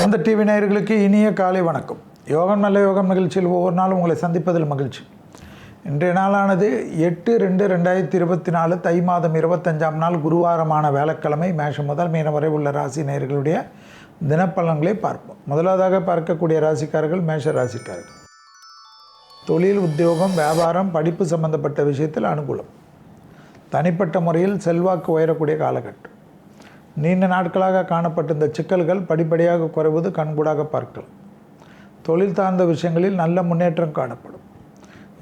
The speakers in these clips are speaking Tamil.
எந்த டிவி நேயர்களுக்கு இனிய காலை வணக்கம். யோகம் நல்ல யோகம் நிகழ்ச்சியில் ஒவ்வொரு நாளும் உங்களை சந்திப்பதில் மகிழ்ச்சி. இன்றைய நாளானது எட்டு ரெண்டு ரெண்டாயிரத்தி இருபத்தி நாலு தை மாதம் இருபத்தஞ்சாம் நாள் குருவாரமான வேலைக்கிழமை. மேஷம் முதல் மீனம் வரை உள்ள ராசி நேயர்களுடைய தினப்பலன்களை பார்ப்போம். முதலாவதாக பார்க்கக்கூடிய ராசிக்காரர்கள் மேஷ ராசிக்காரர்கள். தொழில் உத்தியோகம் வியாபாரம் படிப்பு சம்பந்தப்பட்ட விஷயத்தில் அனுகூலம். தனிப்பட்ட முறையில் செல்வாக்கு உயரக்கூடிய காலகட்டம். நீண்ட நாட்களாக காணப்பட்ட இந்த சிக்கல்கள் படிப்படியாக குறைவது கண்கூடாக பார்க்கலாம். தொழில் சார்ந்த விஷயங்களில் நல்ல முன்னேற்றம் காணப்படும்.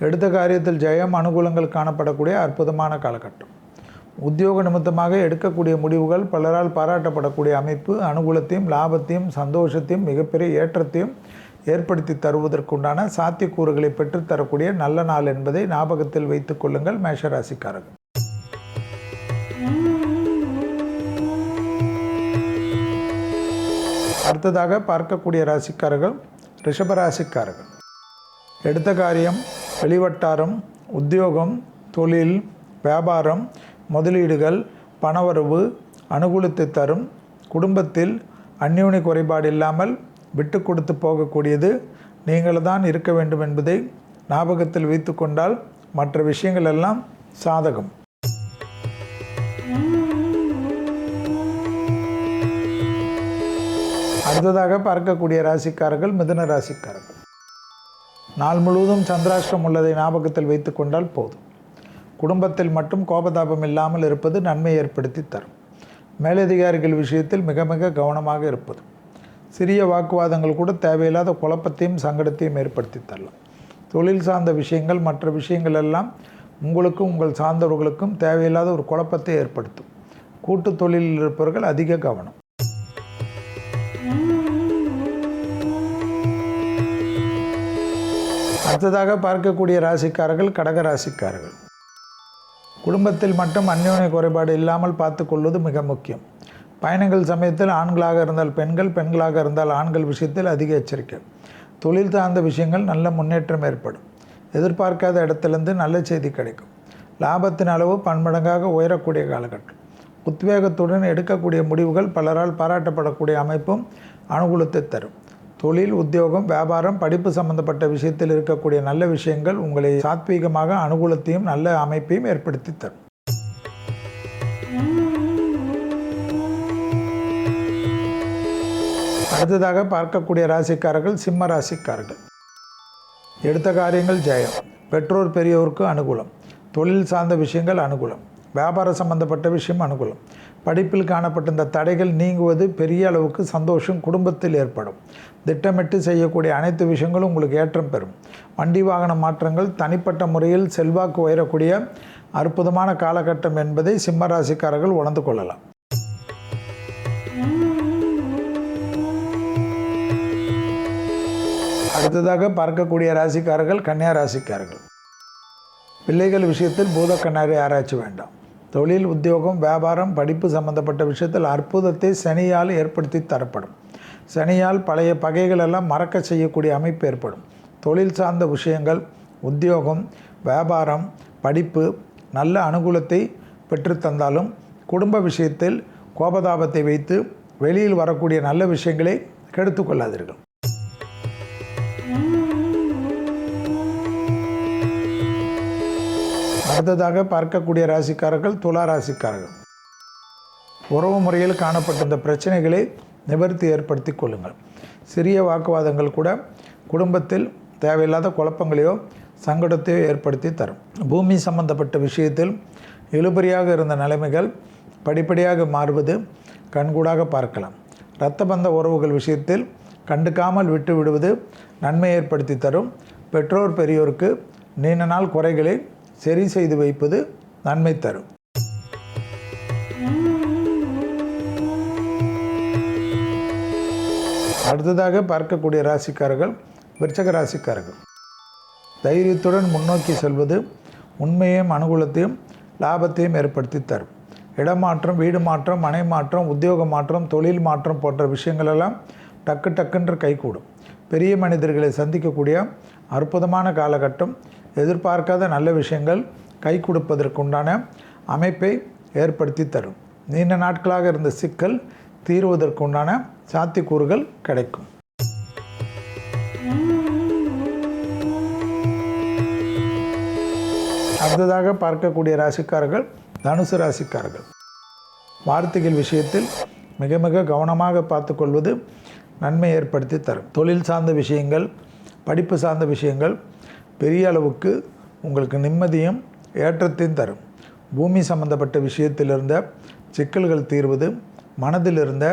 எடுத்த காரியத்தில் ஜெயம் அனுகூலங்கள் காணப்படக்கூடிய அற்புதமான காலகட்டம். உத்தியோக நிமித்தமாக எடுக்கக்கூடிய முடிவுகள் பலரால் பாராட்டப்படக்கூடிய அமைப்பு அனுகூலத்தையும் லாபத்தையும் சந்தோஷத்தையும் மிகப்பெரிய ஏற்றத்தையும் ஏற்படுத்தி தருவதற்குண்டான சாத்தியக்கூறுகளை பெற்றுத்தரக்கூடிய நல்ல நாள் என்பதை ஞாபகத்தில் வைத்துக் கொள்ளுங்கள் மேஷராசிக்காரர்கள். அடுத்ததாக பார்க்கக்கூடிய ராசிக்காரர்கள் ரிஷபராசிக்காரர்கள் எடுத்த காரியம் வெளிவட்டாரம் உத்தியோகம் தொழில் வியாபாரம் முதலீடுகள் பணவரவு அனுகூலத்தை தரும் குடும்பத்தில் அந்யூனி குறைபாடு இல்லாமல் விட்டு கொடுத்து போகக்கூடியது நீங்கள் தான் இருக்க வேண்டும் என்பதை ஞாபகத்தில் வைத்து கொண்டால் மற்ற விஷயங்கள் எல்லாம் சாதகம். அடுத்ததாக பார்க்கக்கூடிய ராசிக்காரர்கள் மிதுன ராசிக்காரர்கள். நாள் முழுவதும் சந்திராஷ்டிரம் உள்ளதை ஞாபகத்தில் வைத்து கொண்டால் போதும். குடும்பத்தில் மட்டும் கோபதாபம் இல்லாமல் இருப்பது நன்மை ஏற்படுத்தி தரும். மேலதிகாரிகள் விஷயத்தில் மிக மிக கவனமாக இருப்பது. சிறிய வாக்குவாதங்கள் கூட தேவையில்லாத குழப்பத்தையும் சங்கடத்தையும் ஏற்படுத்தி தரலாம். தொழில் சார்ந்த விஷயங்கள் மற்ற விஷயங்கள் எல்லாம் உங்களுக்கும் உங்கள் சார்ந்தவர்களுக்கும் தேவையில்லாத ஒரு குழப்பத்தை ஏற்படுத்தும். கூட்டு தொழிலில் இருப்பவர்கள் அதிக கவனம். அடுத்ததாக பார்க்கக்கூடிய ராசிக்காரர்கள் கடக ராசிக்காரர்கள். குடும்பத்தில் மட்டும் அந்யோன்ய குறைபாடு இல்லாமல் பார்த்து கொள்வது மிக முக்கியம். பயணங்கள் சமயத்தில் ஆண்களாக இருந்தால் பெண்கள் பெண்களாக இருந்தால் ஆண்கள் விஷயத்தில் அதிக எச்சரிக்கை. தொழில் சார்ந்த விஷயங்கள் நல்ல முன்னேற்றம் ஏற்படும். எதிர்பார்க்காத இடத்துலேருந்து நல்ல செய்தி கிடைக்கும். லாபத்தின் அளவு பன்மடங்காக உயரக்கூடிய காலகட்டம். உத்வேகத்துடன் எடுக்கக்கூடிய முடிவுகள் பலரால் பாராட்டப்படக்கூடிய அமைப்பும் அனுகூலத்தை தரும். தொழில் உத்தியோகம் வியாபாரம் படிப்பு சம்பந்தப்பட்ட விஷயத்தில் இருக்கக்கூடிய நல்ல விஷயங்கள் உங்களை சாத்வீகமாக அனுகூலத்தையும் நல்ல அமைப்பையும் ஏற்படுத்தி தரும். அடுத்ததாக பார்க்கக்கூடிய ராசிக்காரர்கள் சிம்ம ராசிக்காரர்கள். எடுத்த காரியங்கள் ஜெயம். பெற்றோர் பெரியோருக்கு அனுகூலம். தொழில் சார்ந்த விஷயங்கள் அனுகூலம். வியாபார சம்பந்தப்பட்ட விஷயம் அனுகூலம். படிப்பில் காணப்பட்ட இந்த தடைகள் நீங்குவது பெரிய அளவுக்கு சந்தோஷம் குடும்பத்தில் ஏற்படும். திட்டமிட்டு செய்யக்கூடிய அனைத்து விஷயங்களும் உங்களுக்கு ஏற்றம் பெறும். வண்டி வாகன மாற்றங்கள் தனிப்பட்ட முறையில் செல்வாக்கு உயரக்கூடிய அற்புதமான காலகட்டம் என்பதை சிம்ம ராசிக்காரர்கள் உணர்ந்து கொள்ளலாம். அடுத்ததாக பார்க்கக்கூடிய ராசிக்காரர்கள் கன்னியா ராசிக்காரர்கள். பிள்ளைகள் விஷயத்தில் பூத கண்ணாடி ஆராய்ச்சி வேண்டாம். தொழில் உத்தியோகம் வியாபாரம் படிப்பு சம்பந்தப்பட்ட விஷயத்தில் அற்புதத்தை சனியால் ஏற்படுத்தி தரப்படும். சனியால் பழைய பகைகளெல்லாம் மறக்க செய்யக்கூடிய அமைப்பு ஏற்படும். தொழில் சார்ந்த விஷயங்கள் உத்தியோகம் வியாபாரம் படிப்பு நல்ல அனுகூலத்தை பெற்றுத்தந்தாலும் குடும்ப விஷயத்தில் கோபதாபத்தை வைத்து வெளியில் வரக்கூடிய நல்ல விஷயங்களை கெடுத்து கொள்ளாதீர்கள். அடுத்ததாக பார்க்கக்கூடிய ராசிக்காரர்கள் துலா ராசிக்காரர்கள். உறவு முறையில் காணப்பட்ட இந்த பிரச்சனைகளை நிவர்த்தி ஏற்படுத்தி கொள்ளுங்கள். சிறிய வாக்குவாதங்கள் கூட குடும்பத்தில் தேவையில்லாத குழப்பங்களையோ சங்கடத்தையோ ஏற்படுத்தி தரும். பூமி சம்பந்தப்பட்ட விஷயத்தில் இழுபறியாக இருந்த நிலைமைகள் படிப்படியாக மாறுவது கண்கூடாக பார்க்கலாம். இரத்த பந்த உறவுகள் விஷயத்தில் கண்டுக்காமல் விட்டு விடுவது நன்மை ஏற்படுத்தி தரும். பெற்றோர் பெரியோருக்கு நீண்ட நாள் குறைகளை சரி செய்து வைப்பது நன்மை தரும். அடுத்ததாக பார்க்கக்கூடிய ராசிக்காரர்கள் விருச்சக ராசிக்காரர்கள். தைரியத்துடன் முன்னோக்கி செல்வது உண்மையையும் அனுகூலத்தையும் லாபத்தையும் ஏற்படுத்தி தரும். இடமாற்றம் வீடு மாற்றம் மனை மாற்றம் உத்தியோக மாற்றம் தொழில் மாற்றம் போன்ற விஷயங்களெல்லாம் டக்கு டக்குன்று கைகூடும். பெரிய மனிதர்களை சந்திக்கக்கூடிய அற்புதமான காலகட்டம் எதிர்பார்க்காத நல்ல விஷயங்கள் கை கொடுப்பதற்குண்டான அமைப்பை ஏற்படுத்தி தரும். நீண்ட நாட்களாக இருந்த சிக்கல் தீர்வதற்குண்டான சாத்தியக்கூறுகள் கிடைக்கும். அடுத்ததாக பார்க்கக்கூடிய ராசிக்காரர்கள் தனுசு ராசிக்காரர்கள். வார்த்தைகள் விஷயத்தில் மிக மிக கவனமாக பார்த்துக்கொள்வது நன்மை ஏற்படுத்தி தரும். தொழில் சார்ந்த விஷயங்கள் படிப்பு சார்ந்த விஷயங்கள் பெரிய அளவுக்கு உங்களுக்கு நிம்மதியும் ஏற்றத்தையும் தரும். பூமி சம்பந்தப்பட்ட விஷயத்தில் இருந்த சிக்கல்கள் தீர்வது மனதில் இருந்த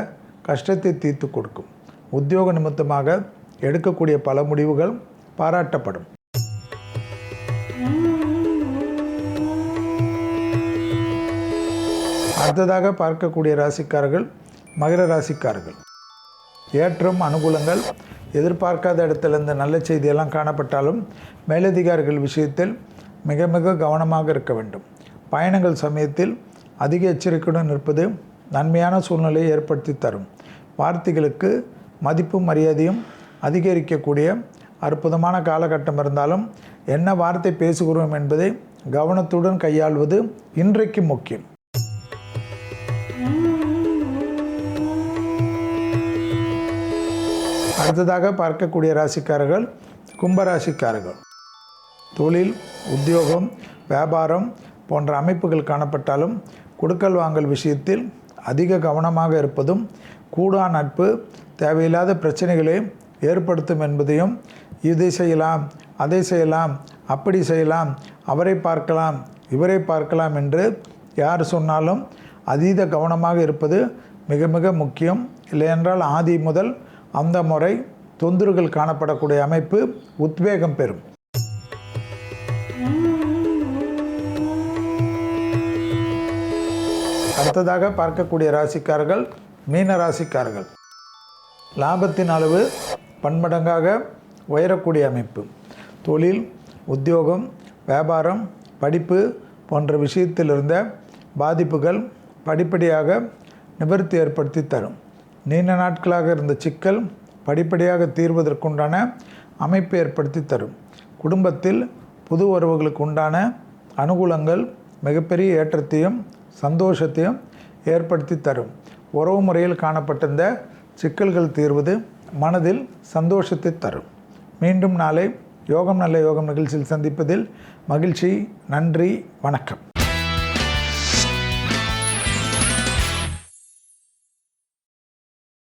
கஷ்டத்தை தீர்த்து கொடுக்கும். உத்தியோக நிமித்தமாக எடுக்கக்கூடிய பல முடிவுகள் பாராட்டப்படும். அடுத்ததாக பார்க்கக்கூடிய ராசிக்காரர்கள் மகர ராசிக்காரர்கள். ஏற்றம் அனுகூலங்கள் எதிர்பார்க்காத இடத்திலிருந்து நல்ல செய்தியெல்லாம் காணப்பட்டாலும் மேலதிகாரிகள் விஷயத்தில் மிக மிக கவனமாக இருக்க வேண்டும். பயணங்கள் சமயத்தில் அதிக எச்சரிக்கையுடன் இருப்பது நன்மையான சூழ்நிலையை ஏற்படுத்தி தரும். வார்த்தைகளுக்கு மதிப்பும் மரியாதையும் அதிகரிக்கக்கூடிய அற்புதமான காலகட்டம் இருந்தாலும் என்ன வார்த்தை பேசுகிறோம் என்பதை கவனத்துடன் கையாள்வது இன்றைக்கு முக்கியம். அடுத்ததாக பார்க்கக்கூடிய ராசிக்காரர்கள் கும்பராசிக்காரர்கள். தொழில் உத்தியோகம் வியாபாரம் போன்ற அமைப்புகள் காணப்பட்டாலும் கொடுக்கல் வாங்கல் விஷயத்தில் அதிக கவனமாக இருப்பதும் கூடா நட்பு தேவையில்லாத பிரச்சனைகளை ஏற்படுத்தும் என்பதையும் இதை செய்யலாம் அதை செய்யலாம் அப்படி செய்யலாம் அவரை பார்க்கலாம் இவரை பார்க்கலாம் என்று யார் சொன்னாலும் அதீத கவனமாக இருப்பது மிக மிக முக்கியம். இல்லையென்றால் ஆதி முதல் அந்த முறை தொந்தரவுகள் காணப்படக்கூடிய அமைப்பு உத்வேகம் பெறும். அடுத்ததாக பார்க்கக்கூடிய ராசிக்காரர்கள் மீன ராசிக்காரர்கள். லாபத்தின் அளவு பன்மடங்காக உயரக்கூடிய அமைப்பு. தொழில் உத்தியோகம் வியாபாரம் படிப்பு போன்ற விஷயத்தில் இருந்த பாதிப்புகள் படிப்படியாக நிவர்த்தி ஏற்படுத்தி தரும். நீண்ட நாட்களாக இருந்த சிக்கல் படிப்படியாக தீர்வதற்குண்டான அமைப்பு ஏற்படுத்தி தரும். குடும்பத்தில் புது உறவுகளுக்கு உண்டான அனுகூலங்கள் மிகப்பெரிய ஏற்றத்தையும் சந்தோஷத்தையும் ஏற்படுத்தி தரும். உறவு முறையில் காணப்பட்டிருந்த சிக்கல்கள் தீர்வது மனதில் சந்தோஷத்தை தரும். மீண்டும் நாளை யோகம் நல்ல யோகம் நிகழ்ச்சியில் சந்திப்பதில் மகிழ்ச்சி நன்றி வணக்கம்.